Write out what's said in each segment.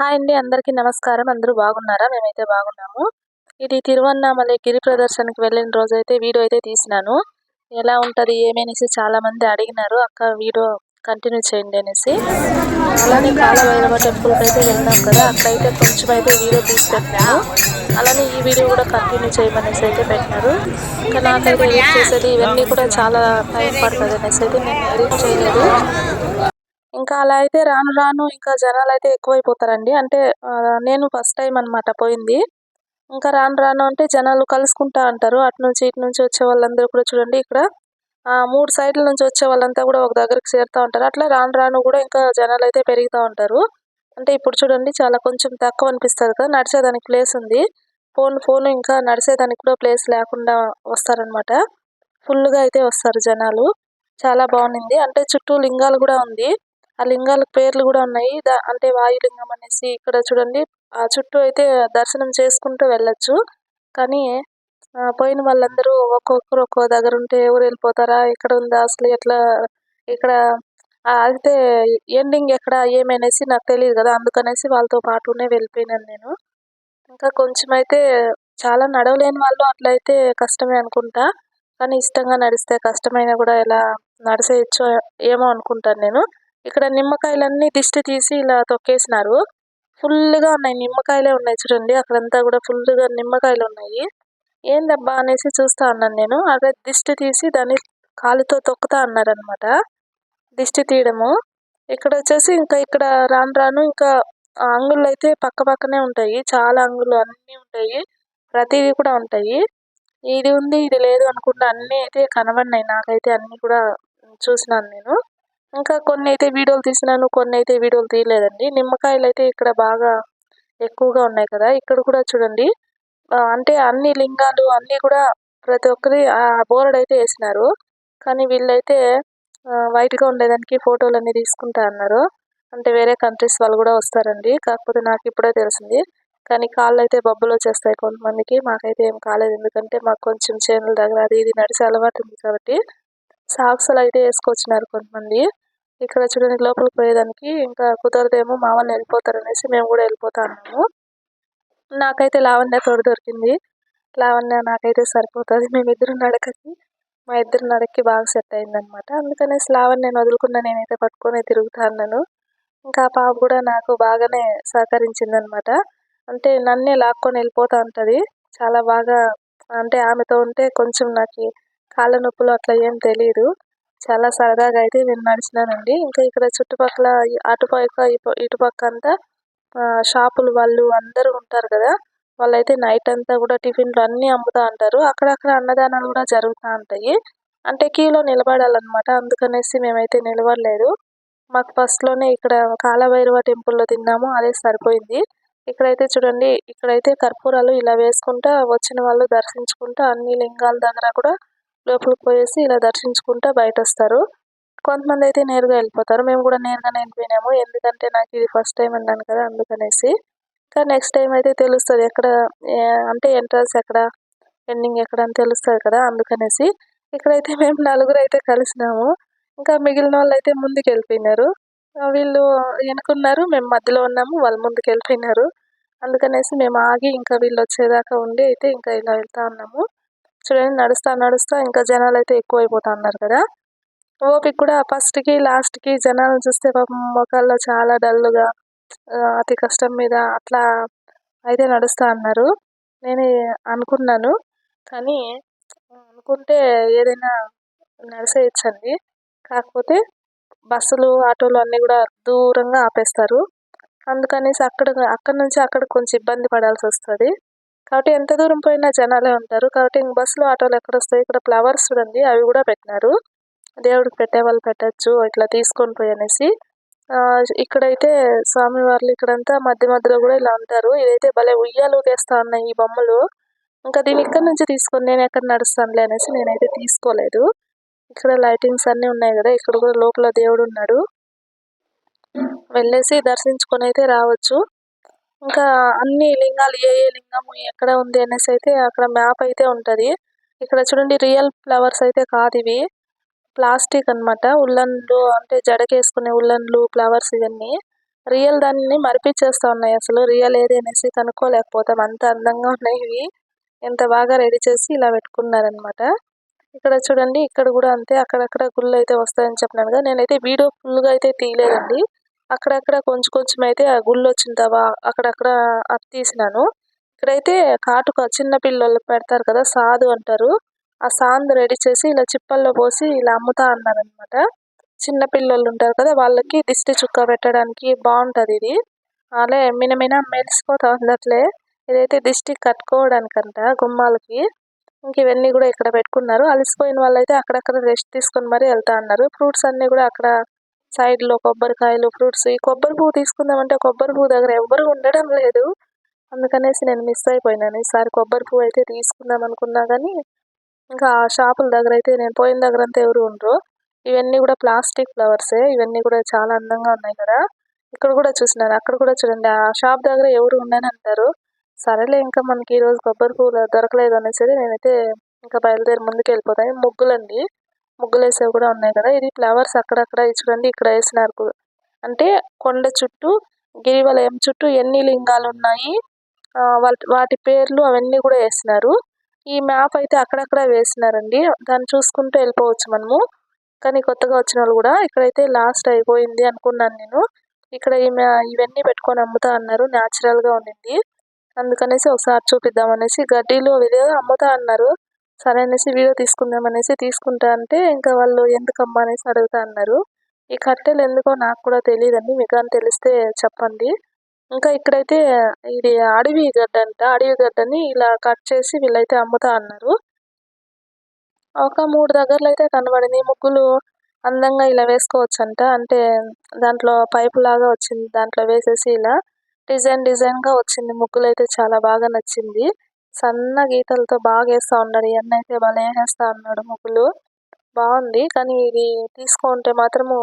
Hi అండి అందరికీ నమస్కారం. అందరూ బాగున్నారా? మేమైతే బాగున్నాము. ఇది తిరువన్నామలై గిరి ప్రదర్శనకి వెళ్ళిన రోజు అయితే వీడియో అయితే తీసినాను. ఎలా ఉంటుంది ఏమనేసి చాలా మంది అడిగినారు. అక్క వీడియో కంటిన్యూ చేయండి అనేసి. అలానే కాలభైరవ టెంపుల్కి అయితే వెళ్ళినాం కదా. అక్కడైతే కొంచెం అయితే వీడియో తీసి పెట్టినాను అలానే ఈ వీడియో కూడా కంటిన్యూ చేయమనేసి అయితే పెట్టినారు. ఇంకా నాకైతే ఎడిట్ చేసేది ఇవన్నీ కూడా చాలా టైం పడుతుంది అనేసి అయితే నేను ఎడిట్ చేయలేదు. ఇంకా అలా అయితే రాను రాను ఇంకా జనాలు అయితే ఎక్కువైపోతారండి. అంటే నేను ఫస్ట్ టైం అన్నమాట పోయింది. ఇంకా రాను రాను అంటే జనాలు కలుసుకుంటా అంటారు. అటు నుంచి ఇటు నుంచి వచ్చే వాళ్ళందరూ కూడా చూడండి ఇక్కడ. ఆ మూడు సైడ్ల నుంచి వచ్చే వాళ్ళంతా కూడా ఒక దగ్గరికి చేరుతూ ఉంటారు. అట్లా రాను రాను కూడా ఇంకా జనాలు అయితే పెరుగుతూ ఉంటారు. అంటే ఇప్పుడు చూడండి చాలా కొంచెం తక్కువ అనిపిస్తుంది కదా నడిచేదానికి ప్లేస్ ఉంది. ఫోన్ ఫోన్ ఇంకా నడిచేదానికి కూడా ప్లేస్ లేకుండా వస్తారనమాట ఫుల్గా అయితే వస్తారు జనాలు. చాలా బాగుంది. అంటే చుట్టూ లింగాలు కూడా ఉంది. ఆ లింగాల పేర్లు కూడా ఉన్నాయి. దా- అంటే వాయులింగం అనేసి ఇక్కడ చూడండి. ఆ చుట్టూ అయితే దర్శనం చేసుకుంటూ వెళ్ళొచ్చు. కానీ పోయిన వాళ్ళందరూ ఒక్కొక్కరు ఒక్కో దగ్గర ఉంటే ఎవరు వెళ్ళిపోతారా? ఎక్కడ ఉందా అసలు? ఎట్లా? ఇక్కడ అయితే ఎండింగ్ ఎక్కడ ఏమనేసి నాకు తెలియదు కదా. అందుకనేసి వాళ్ళతో పాటునే వెళ్ళిపోయినాను నేను. ఇంకా కొంచెం అయితే చాలా నడవలేని వాళ్ళు అట్లయితే కష్టమే అనుకుంటా. కానీ ఇష్టంగా నడిస్తే కష్టమైనా కూడా ఎలా నడిసేయచ్చు ఏమో అనుకుంటాను నేను. ఇక్కడ నిమ్మకాయలన్నీ దిష్టి తీసి ఇలా తొక్కేసినారు. ఫుల్గా ఉన్నాయి. నిమ్మకాయలే ఉన్నాయి చూడండి. అక్కడంతా కూడా ఫుల్గా నిమ్మకాయలు ఉన్నాయి. ఏందబ్బా అనేసి చూస్తా అన్నాను నేను. అక్కడ దిష్టి తీసి దాన్ని కాలుతో తొక్కుతా అన్నారనమాట దిష్టి తీయడము. ఇక్కడ వచ్చేసి ఇంకా ఇక్కడ రాను రాను ఇంకా ఆ అంగుళ్ళు అయితే పక్క పక్కనే ఉంటాయి. చాలా అంగుళ్ళు అన్నీ ఉంటాయి. ప్రతిదీ కూడా ఉంటాయి. ఇది ఉంది ఇది లేదు అనుకుంటే అన్నీ అయితే కనబడినాయి. నాకైతే అన్నీ కూడా చూసినాను నేను. ఇంకా కొన్ని అయితే వీడియోలు తీసినాను కొన్ని అయితే వీడియోలు తీయలేదండి. నిమ్మకాయలు అయితే ఇక్కడ బాగా ఎక్కువగా ఉన్నాయి కదా ఇక్కడ కూడా చూడండి. అంటే అన్ని లింగాలు అన్నీ కూడా ప్రతి ఒక్కరి ఆ బోర్డు అయితే వేసినారు. కానీ వీళ్ళైతే వైట్గా ఉండేదానికి ఫోటోలు అన్నీ తీసుకుంటా అన్నారు. అంటే వేరే కంట్రీస్ వాళ్ళు కూడా వస్తారండి. కాకపోతే నాకు ఇప్పుడే తెలిసింది. కానీ కాళ్ళు అయితే బొబ్బలు వచ్చేస్తాయి కొంతమందికి. మాకైతే ఏం కాలేదు. ఎందుకంటే మాకు కొంచెం చేనుల దగ్గర అది ఇది నడిచే అలవాటు ఉంది కాబట్టి. సాక్సులు అయితే వేసుకొచ్చినారు కొంతమంది. ఇక్కడ చూడండి లోపలికి పోయేదానికి ఇంకా కుదరదేమో మా వెళ్ళిపోతారనేసి మేము కూడా వెళ్ళిపోతా అన్నాము నాకైతే లావణ్య తోడు దొరికింది. లావణ్య నాకైతే సరిపోతుంది. మేమిద్దరు నడకకి మా ఇద్దరు నడక్కి బాగా సెట్ అయిందనమాట అందుకనేసి నేను వదులుకున్నా నేనైతే పట్టుకొని తిరుగుతా అన్నాను. ఇంకా ఆ పాప కూడా నాకు బాగానే సహకరించింది అనమాట అంటే నన్నే లాక్కొని వెళ్ళిపోతా ఉంటుంది. చాలా బాగా అంటే ఆమెతో ఉంటే కొంచెం నాకు కాళ్ళ నొప్పులు అట్లా ఏం తెలియదు చాలా సరదాగా అయితే నేను నడిచినానండి. ఇంకా ఇక్కడ చుట్టుపక్కల అటుపక్క ఇటుపక్క అంతా షాపులు వాళ్ళు అందరూ ఉంటారు కదా. వాళ్ళైతే నైట్ అంతా కూడా టిఫిన్లు అన్నీ అమ్ముతా ఉంటారు. అక్కడక్కడ అన్నదానాలు కూడా జరుగుతూ ఉంటాయి. అంటే కీలో నిలబడాలన్నమాట. అందుకనేసి మేమైతే నిలబడలేదు. మాకు ఫస్ట్లోనే ఇక్కడ కాలభైరవ టెంపుల్లో తిన్నాము. అదే సరిపోయింది. ఇక్కడైతే చూడండి ఇక్కడైతే కర్పూరాలు ఇలా వేసుకుంటా వచ్చిన వాళ్ళు దర్శించుకుంటా అన్ని లింగాల దగ్గర కూడా లోపలికి పోయేసి ఇలా దర్శించుకుంటే బయట వస్తారు కొంతమంది అయితే నేరుగా వెళ్ళిపోతారు. మేము కూడా నేరుగానే వెళ్ళిపోయినాము. ఎందుకంటే నాకు ఇది ఫస్ట్ టైం అన్నాను కదా అందుకనేసి. కానీ నెక్స్ట్ టైం అయితే తెలుస్తుంది ఎక్కడ అంటే ఎంట్రన్స్ ఎక్కడ ఎండింగ్ ఎక్కడ అని తెలుస్తుంది కదా అందుకనేసి. ఇక్కడైతే మేము నలుగురు అయితే కలిసినాము. ఇంకా మిగిలిన వాళ్ళు అయితే ముందుకు వెళ్ళిపోయినారు. వీళ్ళు వెనుకున్నారు. మేము మధ్యలో ఉన్నాము. వాళ్ళు ముందుకు వెళ్ళిపోయినారు. అందుకనేసి మేము ఆగి ఇంకా వీళ్ళు వచ్చేదాకా ఉండి అయితే ఇంకా ఇలా వెళ్తా ఉన్నాము. చూడండి నడుస్తా నడుస్తా ఇంకా జనాలు అయితే ఎక్కువైపోతా ఉన్నారు కదా. ఓపిక కూడా ఫస్ట్కి లాస్ట్కి జనాలను చూస్తే పాపం మొఖాల్లో చాలా డల్గా అతి కష్టం మీద అట్లా అయితే నడుస్తా అన్నారు. నేను అనుకున్నాను. కానీ అనుకుంటే ఏదైనా నడిసేయచ్చండి. కాకపోతే బస్సులు ఆటోలు అన్నీ కూడా దూరంగా ఆపేస్తారు. అందుకనేసి అక్కడ అక్కడ నుంచి అక్కడ కొంచెం ఇబ్బంది పడాల్సి వస్తుంది. కాబట్టి ఎంత దూరం పోయినా జనాలే ఉంటారు. కాబట్టి ఇంక బస్సులు ఆటోలు ఎక్కడ వస్తాయి ఇక్కడ ఫ్లవర్స్ చూడండి అవి కూడా పెట్టినారు. దేవుడికి పెట్టే వాళ్ళు పెట్టచ్చు ఇట్లా తీసుకొని పోయి అనేసి. ఆ, ఇక్కడైతే స్వామివార్లు ఇక్కడంతా మధ్య మధ్యలో కూడా ఇలా ఉంటారు. ఇదైతే భలే ఉయ్యాలు ఊగేస్తా ఉన్నాయి ఈ బొమ్మలు. ఇంకా దీని ఇక్కడ నుంచి తీసుకొని నేను ఎక్కడ నడుస్తానులే అనేసి నేనైతే తీసుకోలేదు. ఇక్కడ లైటింగ్స్ అన్నీ ఉన్నాయి కదా ఇక్కడ కూడా లోపల దేవుడు ఉన్నాడు. వెళ్ళేసి దర్శించుకొని అయితే రావచ్చు. ఇంకా అన్ని లింగాలు ఏ ఏ లింగము ఎక్కడ ఉంది అనేసి అయితే అక్కడ మ్యాప్ అయితే ఉంటది. ఇక్కడ చూడండి రియల్ ఫ్లవర్స్ అయితే కాదు ఇవి. ప్లాస్టిక్ అన్నమాట. ఉల్లన్లు అంటే జడకేసుకునే ఉల్లన్లు ఫ్లవర్స్ ఇవన్నీ. రియల్ దాన్ని మరిపించేస్తా ఉన్నాయి అసలు. రియల్ ఏది అనేసి కనుక్కోలేకపోతాం. అంత అందంగా ఉన్నాయి ఇవి. ఎంత బాగా రెడీ చేసి ఇలా పెట్టుకున్నారనమాట ఇక్కడ చూడండి ఇక్కడ కూడా అంతే. అక్కడక్కడ గుళ్ళు అయితే వస్తాయని చెప్పినాను కదా. నేనైతే వీడియో ఫుల్గా అయితే తీయలేదండి. అక్కడక్కడ కొంచెం కొంచెం అయితే ఆ గుళ్ళు వచ్చింటావా అక్కడక్కడ అది తీసినాను. ఇక్కడైతే కాటుక చిన్న పిల్లలు పెడతారు కదా సాధు అంటారు. ఆ సాందు రెడీ చేసి ఇలా చిప్పల్లో పోసి ఇలా అమ్ముతా అన్నారనమాట చిన్న పిల్లలు ఉంటారు కదా వాళ్ళకి దిష్టి చుక్క పెట్టడానికి బాగుంటుంది ఇది. అలా మినమిన మెరిసిపోతా ఉంది అట్లే ఇదైతే దిష్టి కట్టుకోవడానికంట గుమ్మాలకి. ఇంక ఇవన్నీ కూడా ఇక్కడ పెట్టుకున్నారు. అలసిపోయిన వాళ్ళైతే అక్కడక్కడ రెస్ట్ తీసుకొని మరీ వెళ్తా అన్నారు. ఫ్రూట్స్ అన్నీ కూడా అక్కడ సైడ్లో కొబ్బరికాయలు ఫ్రూట్స్ ఈ కొబ్బరి పువ్వు తీసుకుందామంటే కొబ్బరి పువ్వు దగ్గర ఎవ్వరు ఉండడం లేదు. అందుకనేసి నేను మిస్ అయిపోయినాను. ఈసారి కొబ్బరి పువ్వు అయితే తీసుకుందాం అనుకున్నా కానీ ఇంకా ఆ షాపుల దగ్గర అయితే నేను పోయిన దగ్గర అంతా ఎవరు ఉండరు. ఇవన్నీ కూడా ప్లాస్టిక్ ఫ్లవర్సే. ఇవన్నీ కూడా చాలా అందంగా ఉన్నాయి కదా. ఇక్కడ కూడా చూసినాను అక్కడ కూడా చూడండి. ఆ షాప్ దగ్గర ఎవరు ఉండని అంటారు. సరేలే ఇంకా మనకి ఈరోజు కొబ్బరి పువ్వులు దొరకలేదు అనేసి నేనైతే ఇంకా బయలుదేరి ముందుకు వెళ్ళిపోతాను ముగ్గులండి. ముగ్గులేసేవి కూడా ఉన్నాయి కదా. ఇది ఫ్లవర్స్ అక్కడక్కడ చూడండి ఇక్కడ వేసినారు అంటే కొండ చుట్టూ గిరివలయం చుట్టూ ఎన్ని లింగాలు ఉన్నాయి వాటి పేర్లు అవన్నీ కూడా వేసినారు. ఈ మ్యాప్ అయితే అక్కడక్కడ వేసినారండి. దాన్ని చూసుకుంటూ వెళ్ళిపోవచ్చు మనము. కానీ కొత్తగా వచ్చిన వాళ్ళు కూడా ఇక్కడైతే లాస్ట్ అయిపోయింది అనుకున్నాను నేను. ఇక్కడ ఈమె ఇవన్నీ పెట్టుకొని అమ్ముతా అన్నారు. న్యాచురల్గా ఉండింది. అందుకనేసి ఒకసారి చూపిద్దాం అనేసి గడ్డీలు ఇదే అమ్ముతా అన్నారు. సరే అనేసి వీడియో తీసుకుందాం అనేసి తీసుకుంటా అంటే ఇంకా వాళ్ళు ఎందుకమ్మా అనేసి అడుగుతా అన్నారు. ఈ కట్టెలు ఎందుకో నాకు కూడా తెలియదండి మీకు అని తెలిస్తే చెప్పండి. ఇంకా ఇక్కడైతే ఇది అడవి గడ్డ అంట. అడవి గడ్డని ఇలా కట్ చేసి వీళ్ళైతే అమ్ముతా అన్నారు. ఒక మూడు దగ్గరలో అయితే కనబడింది. ముగ్గులు అందంగా ఇలా వేసుకోవచ్చంట. అంటే దాంట్లో పైపు లాగా వచ్చింది. దాంట్లో వేసేసి ఇలా డిజైన్ డిజైన్గా వచ్చింది. ముగ్గులు అయితే చాలా బాగా నచ్చింది. సన్న గీతలతో బాగా వేస్తూ ఉన్నాడు ఈ అయితే భలే వేసేస్తా ఉన్నాడు ముగ్గులు. బాగుంది. కానీ ఇది తీసుకుంటే మాత్రము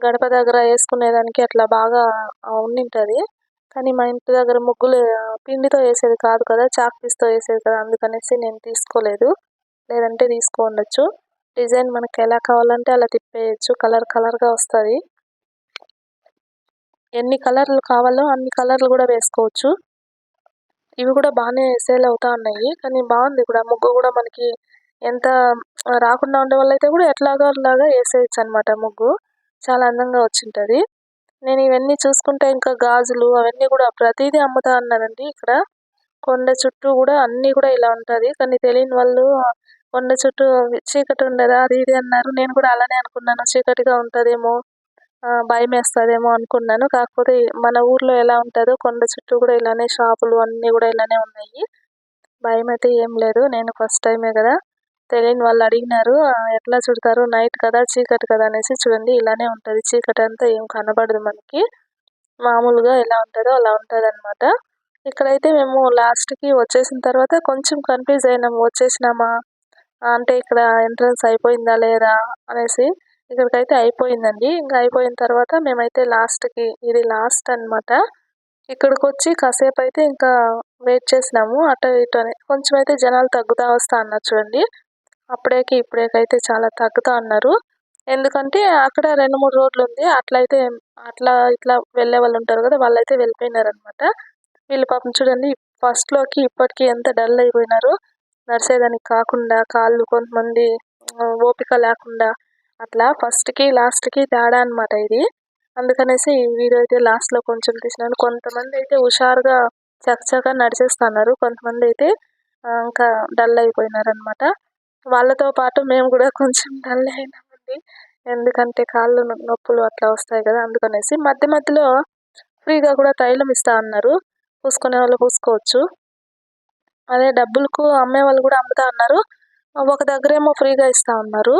గడప దగ్గర వేసుకునేదానికి అట్లా బాగా ఉండింటుంది. కానీ మా ఇంటి దగ్గర ముగ్గులు పిండితో వేసేది కాదు కదా చాక్ పీస్తో వేసేది కదా అందుకనేసి నేను తీసుకోలేదు. లేదంటే తీసుకోండొచ్చు డిజైన్ మనకి ఎలా కావాలంటే అలా తిప్పేయచ్చు. కలర్ కలర్గా వస్తుంది. ఎన్ని కలర్లు కావాలో అన్ని కలర్లు కూడా వేసుకోవచ్చు. ఇవి కూడా బాగానే సేల్ అవుతా ఉన్నాయి. కానీ బాగుంది కూడా. ముగ్గు కూడా మనకి ఎంత రాకుండా ఉండే వాళ్ళైతే కూడా ఎట్లాగో అలాగా వేసేయచ్చు అనమాట ముగ్గు. చాలా అందంగా వచ్చింటుంది. నేను ఇవన్నీ చూసుకుంటే ఇంకా గాజులు అవన్నీ కూడా ప్రతిదీ అమ్ముతా అన్నారండి ఇక్కడ. కొండ చుట్టూ కూడా అన్నీ కూడా ఇలా ఉంటుంది. కానీ తెలియని వాళ్ళు కొండ చుట్టూ చీకటి ఉండదా? అది ఇది అన్నారు. నేను కూడా అలానే అనుకున్నాను. చీకటిగా ఉంటుందేమో భయం వేస్తుందేమో అనుకున్నాను. కాకపోతే మన ఊర్లో ఎలా ఉంటుందో కొండ చుట్టూ కూడా ఇలానే షాపులు అన్నీ కూడా ఇలానే ఉన్నాయి. భయం అయితే ఏం లేదు. నేను ఫస్ట్ టైమే కదా. తెలియని వాళ్ళు అడిగినారు ఎట్లా చుడతారు? నైట్ కదా చీకటి కదా? అనేసి చూడండి. ఇలానే ఉంటుంది. చీకటి అంతా ఏం కనబడదు మనకి. మామూలుగా ఎలా ఉంటుందో అలా ఉంటుంది అనమాట ఇక్కడైతే మేము లాస్ట్కి వచ్చేసిన తర్వాత కొంచెం కన్ఫ్యూజ్ అయినాము. వచ్చేసినామా? అంటే ఇక్కడ ఎంట్రన్స్ అయిపోయిందా లేదా? అనేసి ఇక్కడికైతే అయిపోయిందండి. ఇంకా అయిపోయిన తర్వాత మేమైతే లాస్ట్కి ఇది లాస్ట్ అనమాట ఇక్కడికి వచ్చి కాసేపు అయితే ఇంకా వెయిట్ చేసినాము. అటు ఇటు అని కొంచెం అయితే జనాలు తగ్గుతా వస్తా అన్నారు చూడండి. అప్పుడేకి ఇప్పుడేకైతే చాలా తగ్గుతా అన్నారు. ఎందుకంటే అక్కడ రెండు మూడు రోడ్లు ఉంది అట్లయితే అట్లా ఇట్లా వెళ్ళే వాళ్ళు ఉంటారు కదా వాళ్ళైతే వెళ్ళిపోయినారు అనమాట వీళ్ళు పాపం చూడండి ఫస్ట్లోకి ఇప్పటికీ ఎంత డల్ అయిపోయినారు. నడిచేదానికి కాకుండా కాళ్ళు కొంతమంది ఓపిక లేకుండా అట్లా ఫస్ట్కి లాస్ట్కి తేడా అనమాట ఇది. అందుకనేసి ఈ వీడియో అయితే లాస్ట్లో కొంచెం తీసినాను. కొంతమంది అయితే హుషారుగా చకచకా నడిచేస్తున్నారు. కొంతమంది అయితే ఇంకా డల్ అయిపోయినారు అనమాట వాళ్ళతో పాటు మేము కూడా కొంచెం డల్ అయినామండి. ఎందుకంటే కాళ్ళు నొప్పులు అట్లా వస్తాయి కదా అందుకనేసి మధ్య మధ్యలో ఫ్రీగా కూడా తైలం ఇస్తా అన్నారు. పూసుకునే వాళ్ళు పూసుకోవచ్చు. అదే డబ్బులకు అమ్మే వాళ్ళు కూడా అమ్ముతా ఉన్నారు ఒక దగ్గరేమో ఫ్రీగా ఇస్తా ఉన్నారు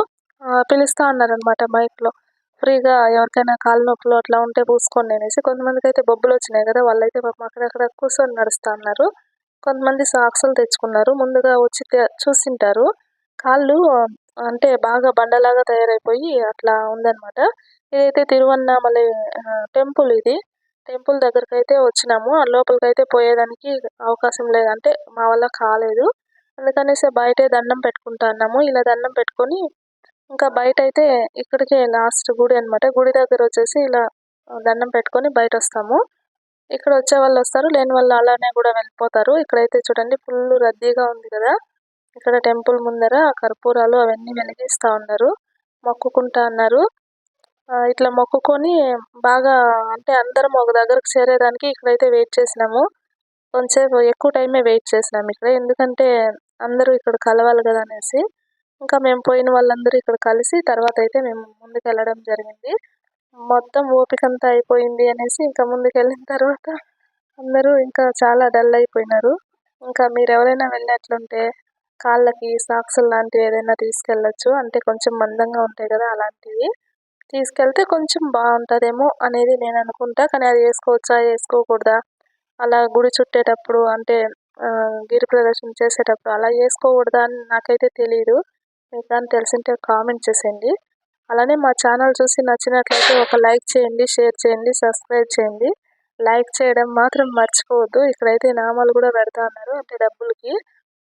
పిలుస్తూ ఉన్నారనమాట మైక్లో. ఫ్రీగా ఎవరికైనా కాళ్ళ నొప్పులు అట్లా ఉంటే పూసుకోండి అనేసి. కొంతమందికి అయితే బొబ్బులు వచ్చినాయి కదా వాళ్ళైతే పాపం అక్కడక్కడ కూర్చొని నడుస్తూ ఉన్నారు కొంతమంది సాక్సులు తెచ్చుకున్నారు. ముందుగా వచ్చి చూసింటారు. కాళ్ళు అంటే బాగా బండలాగా తయారైపోయి అట్లా ఉందన్నమాట. ఇదైతే తిరువన్నామలై టెంపుల్ ఇది. టెంపుల్ దగ్గరికి అయితే వచ్చినాము. ఆ లోపలికి అయితే పోయేదానికి అవకాశం లేదంటే మా వల్ల కాలేదు. అందుకనేసి బయటే దండం పెట్టుకుంటా అన్నాము. ఇలా దండం పెట్టుకొని ఇంకా బయట అయితే ఇక్కడికే లాస్ట్ గుడి అనమాట గుడి దగ్గర వచ్చేసి ఇలా దండం పెట్టుకొని బయట వస్తాము ఇక్కడ వచ్చే వాళ్ళు వస్తారు. లేని వాళ్ళు అలానే కూడా వెళ్ళిపోతారు. ఇక్కడైతే చూడండి ఫుల్ రద్దీగా ఉంది కదా. ఇక్కడ టెంపుల్ ముందర కర్పూరాలు అవన్నీ వెలిగిస్తూ ఉన్నారు. మొక్కుకుంటా అన్నారు. ఇట్లా మొక్కుకొని బాగా అంటే అందరం ఒక దగ్గరకు చేరేదానికి ఇక్కడైతే వెయిట్ చేసినాము. కొంచెంసేపు ఎక్కువ టైమే వెయిట్ చేసినాము ఇక్కడ. ఎందుకంటే అందరూ ఇక్కడ కలవాలి కదా అనేసి. ఇంకా మేము పోయిన వాళ్ళందరూ ఇక్కడ కలిసి తర్వాత అయితే మేము ముందుకు వెళ్ళడం జరిగింది. మొత్తం ఓపిక అంతా అయిపోయింది అనేసి ఇంకా ముందుకు వెళ్ళిన తర్వాత అందరూ ఇంకా చాలా డల్ అయిపోయినారు. ఇంకా మీరు ఎవరైనా వెళ్ళినట్లుంటే కాళ్ళకి సాక్స్ లాంటివి ఏదైనా తీసుకెళ్ళొచ్చు. అంటే కొంచెం మందంగా ఉంటాయి కదా అలాంటివి. తీసుకెళ్తే కొంచెం బాగుంటుందేమో అనేది నేను అనుకుంటా. కానీ అది వేసుకోవచ్చా వేసుకోకూడదా? అలా గుడి చుట్టేటప్పుడు అంటే గిరి ప్రదర్శన చేసేటప్పుడు అలా వేసుకోకూడదా అని నాకైతే తెలియదు మీకు కానీ తెలిసింటే కామెంట్ చేసేయండి. అలానే మా ఛానల్ చూసి నచ్చినట్లయితే ఒక లైక్ చేయండి షేర్ చేయండి సబ్స్క్రైబ్ చేయండి. లైక్ చేయడం మాత్రం మర్చిపోవద్దు. ఇక్కడైతే నామాలు కూడా పెడతా ఉన్నారు అంటే డబ్బులకి.